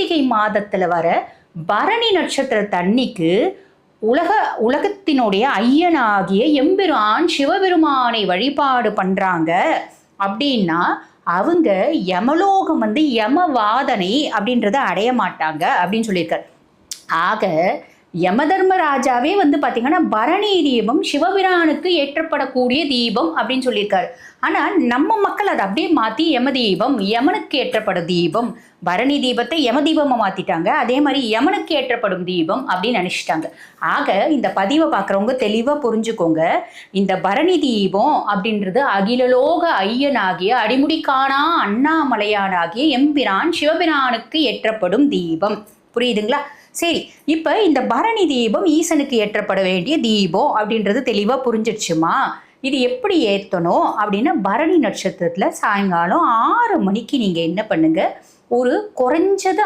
கார்த்திகை மாதத்துல வர பரணி நட்சத்திர தண்ணிக்கு உலக உலகத்தினுடைய ஐயனாகிய எம்பெருமான் சிவபெருமானை வழிபாடு பண்றாங்க. அப்படின்னா அவங்க யமலோகம் வந்து யமவாதனை அப்படின்றத அடைய மாட்டாங்க அப்படின்னு சொல்லியிருக்காரு. ஆக யமதர்மராஜாவே வந்து பார்த்தீங்கன்னா பரணி தீபம் சிவபிரானுக்கு ஏற்றப்படக்கூடிய தீபம் அப்படின்னு சொல்லியிருக்காரு. ஆனால் நம்ம மக்கள் அதை அப்படியே மாற்றி யம தீபம் யமனுக்கு ஏற்றப்படும் தீபம் பரணி தீபத்தை யம தீபமாக மாற்றிட்டாங்க அதே மாதிரி யமனுக்கு ஏற்றப்படும் தீபம் அப்படின்னு நினச்சிட்டாங்க. ஆக இந்த பதிவை பார்க்குறவங்க தெளிவாக புரிஞ்சுக்கோங்க. இந்த பரணி தீபம் அப்படின்றது அகிலலோக ஐயனாகிய அடிமுடி காணா அண்ணாமலையானாகிய எம்பிரான் சிவபிரானுக்கு ஏற்றப்படும் தீபம். புரியுதுங்களா? சரி இப்போ இந்த பரணி தீபம் ஈசனுக்கு ஏற்றப்பட வேண்டிய தீபம் அப்படின்றது தெளிவாக புரிஞ்சிடுச்சுமா? இது எப்படி ஏற்றணும் அப்படின்னா பரணி நட்சத்திரத்தில் சாயங்காலம் ஆறு மணிக்கு நீங்கள் என்ன பண்ணுங்க? ஒரு குறைஞ்சது